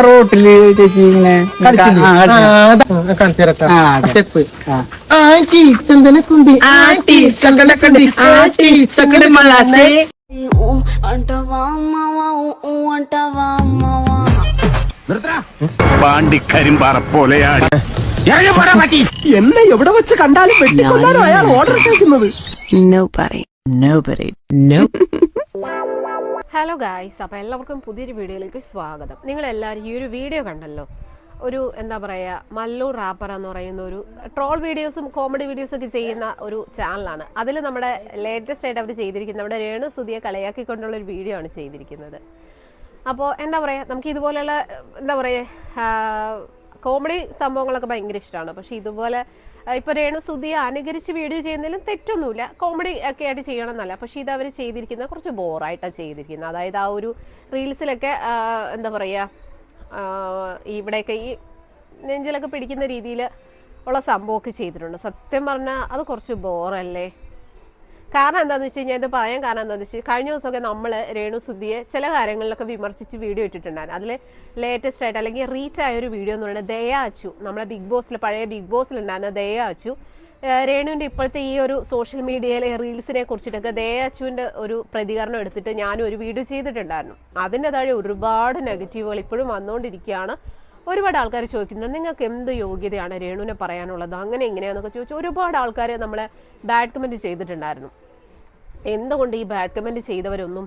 റോട്ടിൽ ചേച്ചി ഇങ്ങനെ പാണ്ടിക്കരിമ്പാറ പോലെയാണ് എന്നെ എവിടെ വെച്ച് കണ്ടാലും വെട്ടിക്കൊല്ലാനോ അയാൾ ഓർഡർ കേൾക്കുന്നത് Nobody. Nobody. Nope. Hello guys അപ്പോൾ എല്ലാവർക്കും പുതിയൊരു വീഡിയോയിലേക്ക് സ്വാഗതം. നിങ്ങളെല്ലാവരും ഈ ഒരു വീഡിയോ കണ്ടല്ലോ? ഒരു എന്താ പറയുക മല്ലു റാപ്പർ എന്ന് പറയുന്ന ഒരു ട്രോൾ വീഡിയോസും കോമഡി വീഡിയോസും ഒക്കെ ചെയ്യുന്ന ഒരു ചാനലാണ് അതിൽ നമ്മുടെ ലേറ്റസ്റ്റ് ആയിട്ട് അവർ ചെയ്തിരിക്കുന്നത് നമ്മുടെ രേണു സുതിയെ കളിയാക്കിക്കൊണ്ടുള്ള ഒരു വീഡിയോ ആണ് ചെയ്തിരിക്കുന്നത്. അപ്പോൾ എന്താ പറയുക നമുക്ക് ഇതുപോലെയുള്ള എന്താ പറയുക കോമഡി സംഭവങ്ങളൊക്കെ ഭയങ്കര ഇഷ്ടമാണ്. പക്ഷേ ഇതുപോലെ ഇപ്പൊ രേണു സുധിയെ അനുകരിച്ച് വീഡിയോ ചെയ്യുന്നതിലും തെറ്റൊന്നുമില്ല. കോമഡി ഒക്കെ ആയിട്ട് ചെയ്യണം എന്നല്ല പക്ഷേ ഇത് അവർ ചെയ്തിരിക്കുന്നത് കുറച്ച് ബോറായിട്ടാണ് ചെയ്തിരിക്കുന്നത്. അതായത് ആ ഒരു റീൽസിലൊക്കെ എന്താ പറയുക ഇവിടെയൊക്കെ ഈ നെഞ്ചിലൊക്കെ പിടിക്കുന്ന രീതിയിൽ ഉള്ള സംഭവമൊക്കെ ചെയ്തിട്ടുണ്ട്. സത്യം പറഞ്ഞാൽ അത് കുറച്ച് ബോറല്ലേ? കാരണം എന്താണെന്ന് വെച്ച് കഴിഞ്ഞാൽ ഇത് പറയാൻ കാരണം എന്താണെന്ന് വെച്ചാൽ കഴിഞ്ഞ ദിവസമൊക്കെ നമ്മൾ രേണു സുധിയെ ചില കാര്യങ്ങളിലൊക്കെ വിമർശിച്ച് വീഡിയോ ഇട്ടിട്ടുണ്ടായിരുന്നു. അതിൽ ലേറ്റസ്റ്റ് ആയിട്ട് അല്ലെങ്കിൽ റീച്ച് ആയ ഒരു വീഡിയോ എന്ന് പറയുന്നത് ദയ അച്ചു നമ്മളെ ബിഗ് ബോസിൽ പഴയ ബിഗ് ബോസിൽ ഉണ്ടായിരുന്ന ദയ അച്ചു രേണുവിന്റെ ഇപ്പോഴത്തെ ഈ ഒരു സോഷ്യൽ മീഡിയയിലെ റീൽസിനെ കുറിച്ചിട്ടൊക്കെ ദയാച്ചുവിന്റെ ഒരു പ്രതികരണം എടുത്തിട്ട് ഞാനും ഒരു വീഡിയോ ചെയ്തിട്ടുണ്ടായിരുന്നു. അതിന്റെ താഴെ ഒരുപാട് നെഗറ്റീവുകൾ ഇപ്പോഴും വന്നുകൊണ്ടിരിക്കുകയാണ്. ഒരുപാട് ആൾക്കാർ ചോദിക്കുന്നുണ്ട് നിങ്ങൾക്ക് എന്ത് യോഗ്യതയാണ് രേണുവിനെ പറയാനുള്ളത്? അങ്ങനെ ഇങ്ങനെയാന്നൊക്കെ ചോദിച്ചു. ഒരുപാട് ആൾക്കാരെ നമ്മളെ ബാഡ് കമന്റ് ചെയ്തിട്ടുണ്ടായിരുന്നു. എന്തുകൊണ്ട് ഈ ബാഡ് കമന്റ് ചെയ്തവരൊന്നും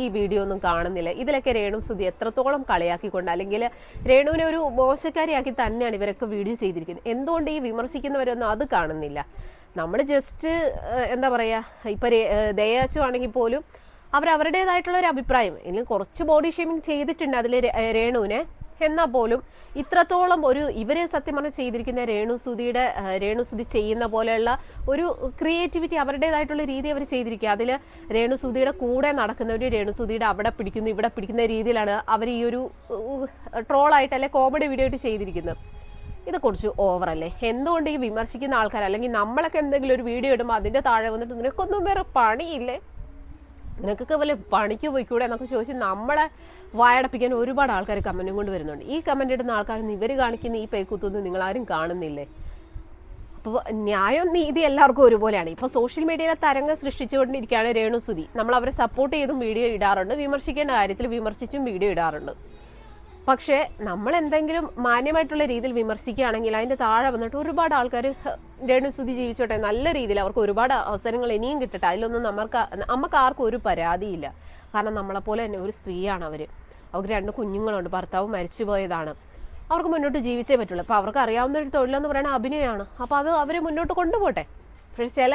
ഈ വീഡിയോ ഒന്നും കാണുന്നില്ല? ഇതിലൊക്കെ രേണു സ്തുതി എത്രത്തോളം കളിയാക്കിക്കൊണ്ട് അല്ലെങ്കിൽ രേണുവിനെ ഒരു മോശക്കാരിയാക്കി തന്നെയാണ് ഇവരൊക്കെ വീഡിയോ ചെയ്തിരിക്കുന്നത്? എന്തുകൊണ്ട് ഈ വിമർശിക്കുന്നവരൊന്നും അത് കാണുന്നില്ല? നമ്മൾ ജസ്റ്റ് എന്താ പറയുക ഇപ്പം ദയാച്ചു ആണെങ്കിൽ പോലും അവർ അവരുടേതായിട്ടുള്ള ഒരു അഭിപ്രായം. ഇല്ലെങ്കിൽ കുറച്ച് ബോഡി ഷേമിങ് ചെയ്തിട്ടുണ്ട് അതിൽ രേണുവിനെ. എന്നാൽ പോലും ഇത്രത്തോളം ഒരു ഇവരെ സത്യം പറഞ്ഞാൽ ചെയ്തിരിക്കുന്ന രേണുസുതിയുടെ രേണുസുതി ചെയ്യുന്ന പോലെയുള്ള ഒരു ക്രിയേറ്റിവിറ്റി അവരുടേതായിട്ടുള്ള രീതി അവർ ചെയ്തിരിക്കുക. അതിൽ രേണുസുതിയുടെ കൂടെ നടക്കുന്നവർ രേണു രേണുസുതിയുടെ അവിടെ പിടിക്കുന്നു ഇവിടെ പിടിക്കുന്ന രീതിയിലാണ് അവർ ഈ ഒരു ട്രോളായിട്ട് അല്ലെ കോമഡി വീഡിയോ ആയിട്ട് ചെയ്തിരിക്കുന്നത്. ഇത് കുറച്ച് ഓവറല്ലേ എന്തുകൊണ്ട് ഈ വിമർശിക്കുന്ന ആൾക്കാർ അല്ലെങ്കിൽ നമ്മളൊക്കെ എന്തെങ്കിലും ഒരു വീഡിയോ ഇടുമ്പോൾ അതിന്റെ താഴെ വന്നിട്ട് നിനക്കൊന്നും വേറെ പണിയില്ലേ? നിനക്കൊക്കെ വല്ല പണിക്ക് പോയിക്കൂടെ എന്നൊക്കെ ചോദിച്ച് നമ്മളെ വായടപ്പിക്കാൻ ഒരുപാട് ആൾക്കാർ കമന്റും കൊണ്ട് വരുന്നുണ്ട്. ഈ കമന്റ് ഇടുന്ന ആൾക്കാരൊന്നും ഇവർ കാണിക്കുന്ന ഈ പൈക്കൂത്തൊന്നും നിങ്ങൾ ആരും കാണുന്നില്ലേ? അപ്പോൾ ന്യായം നീതി എല്ലാവർക്കും ഒരുപോലെയാണ്. ഇപ്പോൾ സോഷ്യൽ മീഡിയയിലെ തരംഗം സൃഷ്ടിച്ചുകൊണ്ടിരിക്കുകയാണ് രേണു സുധി. നമ്മൾ അവരെ സപ്പോർട്ട് ചെയ്തും വീഡിയോ ഇടാറുണ്ട്. വിമർശിക്കേണ്ട കാര്യത്തിൽ വിമർശിച്ചും വീഡിയോ ഇടാറുണ്ട്. പക്ഷേ നമ്മൾ എന്തെങ്കിലും മാന്യമായിട്ടുള്ള രീതിയിൽ വിമർശിക്കുകയാണെങ്കിൽ അതിന്റെ താഴെ വന്നിട്ട് ഒരുപാട് ആൾക്കാർ രേണുസുതി ജീവിച്ചോട്ടെ നല്ല രീതിയിൽ അവർക്ക് ഒരുപാട് അവസരങ്ങൾ ഇനിയും കിട്ടട്ടെ അതിലൊന്നും നമ്മൾക്ക് നമുക്ക് ആർക്കും ഒരു പരാതിയില്ല. കാരണം നമ്മളെപ്പോലെ തന്നെ ഒരു സ്ത്രീയാണ് അവർ അവർക്ക് രണ്ട് കുഞ്ഞുങ്ങളുണ്ട് ഭർത്താവ് മരിച്ചു പോയതാണ് അവർക്ക് മുന്നോട്ട് ജീവിച്ചേ പറ്റുള്ളൂ. അപ്പോൾ അവർക്ക് അറിയാവുന്ന ഒരു തൊഴിലെന്ന് പറയുന്നത് അഭിനയമാണ് അപ്പോൾ അത് അവർ മുന്നോട്ട് കൊണ്ടുപോട്ടെ. പക്ഷേ ചില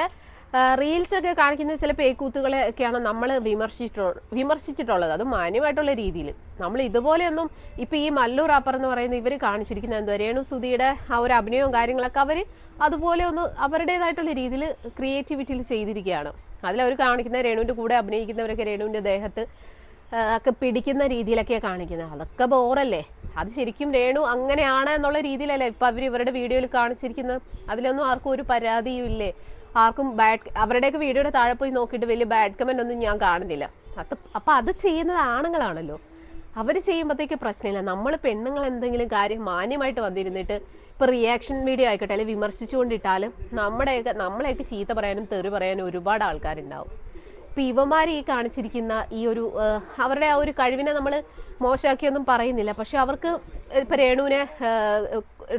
റീൽസ് ഒക്കെ കാണിക്കുന്ന ചില പേക്കൂത്തുകളെ ഒക്കെയാണ് നമ്മൾ വിമർശിച്ചിട്ടോ വിമർശിച്ചിട്ടുള്ളത്? അത് മാന്യമായിട്ടുള്ള രീതിയിൽ നമ്മൾ ഇതുപോലെയൊന്നും ഇപ്പം ഈ മല്ലൂർ റാപ്പർ എന്ന് പറയുന്ന ഇവർ കാണിച്ചിരിക്കുന്ന എന്താ രേണു സുധിയുടെ ആ ഒരു അഭിനയവും കാര്യങ്ങളൊക്കെ അവർ അതുപോലെ ഒന്ന് അവരുടേതായിട്ടുള്ള രീതിയിൽ ക്രിയേറ്റിവിറ്റിയിൽ ചെയ്തിരിക്കുകയാണ്. അതിലവർ കാണിക്കുന്ന രേണുവിന്റെ കൂടെ അഭിനയിക്കുന്നവരൊക്കെ രേണുവിന്റെ ദേഹത്ത് ഒക്കെ പിടിക്കുന്ന രീതിയിലൊക്കെയാണ് കാണിക്കുന്നത്. അതൊക്കെ ബോറല്ലേ? അത് ശരിക്കും രേണു അങ്ങനെയാണ് എന്നുള്ള രീതിയിലല്ലേ ഇപ്പം അവർ ഇവരുടെ വീഡിയോയിൽ കാണിച്ചിരിക്കുന്നത്? അതിലൊന്നും ആർക്കും ഒരു പരാതിയും ഇല്ലേ ആർക്കും ബാഡ് അവരുടെയൊക്കെ വീഡിയോയുടെ താഴെ പോയി നോക്കിയിട്ട് വലിയ ബാഡ് കമന്റ് ഒന്നും ഞാൻ കാണുന്നില്ല. അത് അപ്പം അത് ചെയ്യുന്നത് ആണുങ്ങളാണല്ലോ. അവർ ചെയ്യുമ്പോഴത്തേക്ക് പ്രശ്നമില്ല. നമ്മൾ പെണ്ണുങ്ങൾ എന്തെങ്കിലും കാര്യം മാന്യമായിട്ട് വന്നിരുന്നിട്ട് ഇപ്പോൾ റിയാക്ഷൻ വീഡിയോ ആയിക്കോട്ടെ അല്ലെങ്കിൽ വിമർശിച്ചുകൊണ്ടിട്ടാലും നമ്മുടെയൊക്കെ നമ്മളെയൊക്കെ ചീത്ത പറയാനും തെറി പറയാനും ഒരുപാട് ആൾക്കാരുണ്ടാവും. ഇപ്പം ഇവന്മാർ ഈ കാണിച്ചിരിക്കുന്ന ഈ ഒരു അവരുടെ ആ ഒരു കഴിവിനെ നമ്മൾ മോശമാക്കിയൊന്നും പറയുന്നില്ല. പക്ഷെ അവർക്ക് ഇപ്പം രേണുവിനെ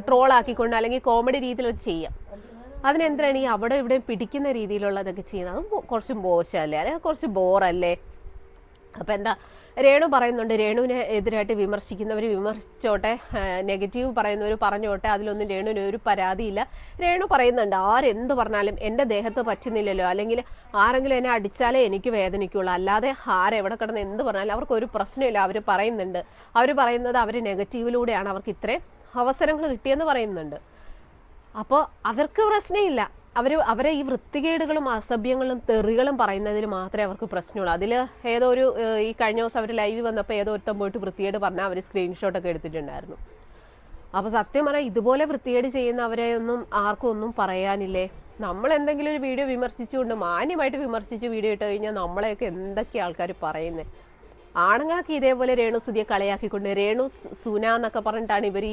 ട്രോളാക്കിക്കൊണ്ട് അല്ലെങ്കിൽ കോമഡി രീതിയിൽ ചെയ്യാം. അതിനെന്തിനാണ് ഈ അവിടെ ഇവിടെ പിടിക്കുന്ന രീതിയിലുള്ളതൊക്കെ ചെയ്യുന്നത്? അത് കുറച്ച് മോശമല്ലേ? അല്ലെങ്കിൽ കുറച്ച് ബോറല്ലേ? അപ്പം എന്താ രേണു പറയുന്നുണ്ട് രേണുവിനെ എതിരായിട്ട് വിമർശിക്കുന്നവർ വിമർശിച്ചോട്ടെ നെഗറ്റീവ് പറയുന്നവർ പറഞ്ഞോട്ടെ അതിലൊന്നും രേണുവിന് ഒരു പരാതിയില്ല. രേണു പറയുന്നുണ്ട് ആരെന്ത് പറഞ്ഞാലും എന്റെ ദേഹത്ത് പറ്റുന്നില്ലല്ലോ. അല്ലെങ്കിൽ ആരെങ്കിലും എന്നെ അടിച്ചാലേ എനിക്ക് വേദനിക്കുള്ളൂ. അല്ലാതെ ആരെവിടെ കിടന്ന് എന്ത് പറഞ്ഞാലും അവർക്ക് ഒരു പ്രശ്നമില്ല. അവർ പറയുന്നുണ്ട്. അവർ പറയുന്നത് അവർ നെഗറ്റീവിലൂടെയാണ്. അവർക്ക് ഇത്രയും അവസരങ്ങൾ കിട്ടിയെന്ന് പറയുന്നുണ്ട്. അപ്പോൾ അവർക്ക് പ്രശ്നമില്ല അവർ അവരെ ഈ വൃത്തികേടുകളും അസഭ്യങ്ങളും തെറികളും പറയുന്നതിൽ മാത്രമേ അവർക്ക് പ്രശ്നമുള്ളൂ. അതിൽ ഏതോ ഒരു ഈ കഴിഞ്ഞ ദിവസം അവർ ലൈവ് വന്നപ്പോൾ ഏതോ ഒരുത്തം പോയിട്ട് വൃത്തികേട് പറഞ്ഞാൽ അവർ സ്ക്രീൻഷോട്ടൊക്കെ എടുത്തിട്ടുണ്ടായിരുന്നു. അപ്പോൾ സത്യം പറയാം ഇതുപോലെ വൃത്തികേട് ചെയ്യുന്നവരെ ഒന്നും ആർക്കും ഒന്നും പറയാനില്ലേ? നമ്മൾ എന്തെങ്കിലും ഒരു വീഡിയോ വിമർശിച്ചുകൊണ്ട് മാന്യമായിട്ട് വിമർശിച്ച് വീഡിയോ ഇട്ട് കഴിഞ്ഞാൽ നമ്മളെയൊക്കെ എന്തൊക്കെ ആൾക്കാർ പറയുന്നത് ആണുങ്ങൾക്ക് ഇതേപോലെ രേണു സുതിയെ കളിയാക്കിക്കൊണ്ട് രേണു സുന എന്നൊക്കെ പറഞ്ഞിട്ടാണ് ഇവർ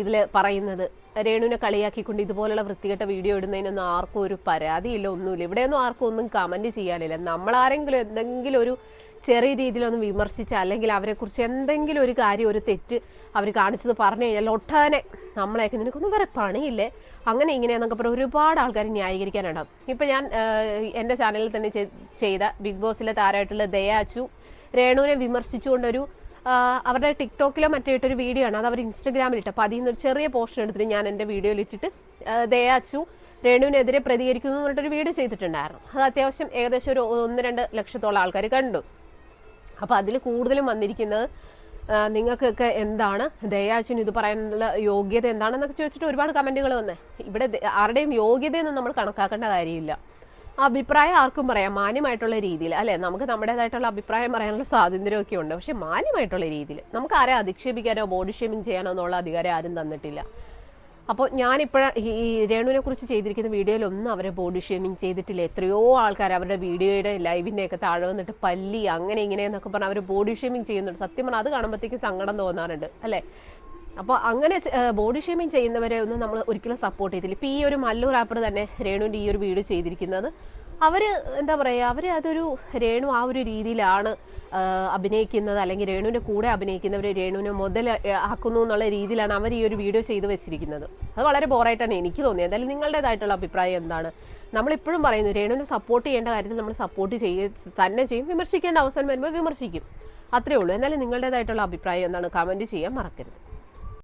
ഇതിൽ പറയുന്നത്. രേണുവിനെ കളിയാക്കിക്കൊണ്ട് ഇതുപോലുള്ള വൃത്തികെട്ട വീഡിയോ ഇടുന്നതിനൊന്നും ആർക്കും ഒരു പരാതിയില്ല ഒന്നുമില്ല. ഇവിടെയൊന്നും ആർക്കും ഒന്നും കമന്റ് ചെയ്യാനില്ല. നമ്മളാരെങ്കിലും എന്തെങ്കിലും ഒരു ചെറിയ രീതിയിലൊന്ന് വിമർശിച്ച അല്ലെങ്കിൽ അവരെക്കുറിച്ച് എന്തെങ്കിലും ഒരു കാര്യം ഒരു തെറ്റ് അവർ കാണിച്ചത് പറഞ്ഞു കഴിഞ്ഞാൽ ഒട്ടാനെ നമ്മളെയൊക്കെ നിനക്കൊന്നും വരെ പണിയില്ലേ? അങ്ങനെ ഇങ്ങനെയെന്നൊക്കെ പറഞ്ഞാൽ ഒരുപാട് ആൾക്കാർ ന്യായീകരിക്കാനുണ്ടാവും. ഇപ്പം ഞാൻ എന്റെ ചാനലിൽ തന്നെ ചെയ്ത ബിഗ് ബോസിലെ താരമായിട്ടുള്ള ദയാച്ചു രേണുവിനെ വിമർശിച്ചുകൊണ്ടൊരു അവരുടെ ടിക്ടോക്കിലോ മറ്റോ ഇട്ടൊരു വീഡിയോ ആണ് അത് അവർ ഇൻസ്റ്റഗ്രാമിൽ ഇട്ട്. അപ്പോൾ അതിൽ നിന്നൊരു ചെറിയ പോർഷൻ എടുത്തിട്ട് ഞാൻ എന്റെ വീഡിയോയിൽ ഇട്ടിട്ട് ദയാച്ചു രേണുവിനെതിരെ പ്രതികരിക്കുന്നു എന്ന് പറഞ്ഞിട്ടൊരു വീഡിയോ ചെയ്തിട്ടുണ്ടായിരുന്നു. അത് അത്യാവശ്യം ഏകദേശം ഒരു ഒന്ന് രണ്ട് ലക്ഷത്തോളം ആൾക്കാർ കണ്ടു. അപ്പോൾ അതിൽ കൂടുതലും വന്നിരിക്കുന്നത് നിങ്ങൾക്കൊക്കെ എന്താണ്? ദയാച്ചിന് ഇത് പറയാനുള്ള യോഗ്യത എന്താണെന്നൊക്കെ ചോദിച്ചിട്ട് ഒരുപാട് കമന്റുകൾ വന്നേ. ഇവിടെ ആരുടെയും യോഗ്യതയൊന്നും നമ്മൾ കണക്കാക്കേണ്ട കാര്യമില്ല. അഭിപ്രായം ആർക്കും പറയാം. മാന്യമായിട്ടുള്ള രീതിയിൽ അല്ലെ? നമുക്ക് നമ്മുടേതായിട്ടുള്ള അഭിപ്രായം പറയാനുള്ള സ്വാതന്ത്ര്യമൊക്കെ ഉണ്ട്. പക്ഷെ മാന്യമായിട്ടുള്ള രീതിയിൽ നമുക്ക് ആരെ അധിക്ഷേപിക്കാനോ ബോഡി ഷേമിങ് ചെയ്യാനോ എന്നുള്ള അധികാരം ആരും തന്നിട്ടില്ല. അപ്പോൾ ഞാനിപ്പോഴ ഈ രേണുവിനെ കുറിച്ച് ചെയ്തിരിക്കുന്ന വീഡിയോയിലൊന്നും അവരെ ബോഡി ഷേമിങ് ചെയ്തിട്ടില്ല. എത്രയോ ആൾക്കാർ അവരുടെ വീഡിയോയുടെ ലൈവിന്റെയൊക്കെ താഴെ വന്നിട്ട് പല്ലി അങ്ങനെ ഇങ്ങനെ എന്നൊക്കെ പറഞ്ഞ് അവർ ബോഡി ഷേമിങ് ചെയ്യുന്നുണ്ട്. സത്യം പറഞ്ഞാൽ അത് കാണുമ്പോഴത്തേക്ക് സങ്കടം തോന്നാറുണ്ട് അല്ലേ? അപ്പോൾ അങ്ങനെ ബോഡി ഷേമിങ് ചെയ്യുന്നവരെ ഒന്നും നമ്മൾ ഒരിക്കലും സപ്പോർട്ട് ചെയ്തില്ല. ഇപ്പോൾ ഈ ഒരു മല്ലു റാപ്പർ തന്നെ രേണുവിന്റെ ഈ ഒരു വീഡിയോ ചെയ്തിരിക്കുന്നത്. അവർ എന്താ പറയുക അവർ അതൊരു രേണു ആ ഒരു രീതിയിലാണ് അഭിനയിക്കുന്നത്. അല്ലെങ്കിൽ രേണുവിന്റെ കൂടെ അഭിനയിക്കുന്നവർ രേണുവിനെ മുതൽ ആക്കുന്നു എന്നുള്ള രീതിയിലാണ് അവർ ഈ ഒരു വീഡിയോ ചെയ്തു വെച്ചിരിക്കുന്നത്. അത് വളരെ ബോറായിട്ടാണ് എനിക്ക് തോന്നിയത്. എന്തായാലും നിങ്ങളുടേതായിട്ടുള്ള അഭിപ്രായം എന്താണ്? നമ്മളിപ്പോഴും പറയുന്നു രേണുവിനെ സപ്പോർട്ട് ചെയ്യേണ്ട കാര്യത്തിൽ നമ്മൾ സപ്പോർട്ട് ചെയ്യ തന്നെ ചെയ്യും. വിമർശിക്കേണ്ട അവസരം വരുമ്പോൾ വിമർശിക്കും. അത്രേ ഉള്ളൂ. എന്നാലും നിങ്ങളുടേതായിട്ടുള്ള അഭിപ്രായം എന്താണ്? കമന്റ് ചെയ്യാൻ മറക്കരുത്.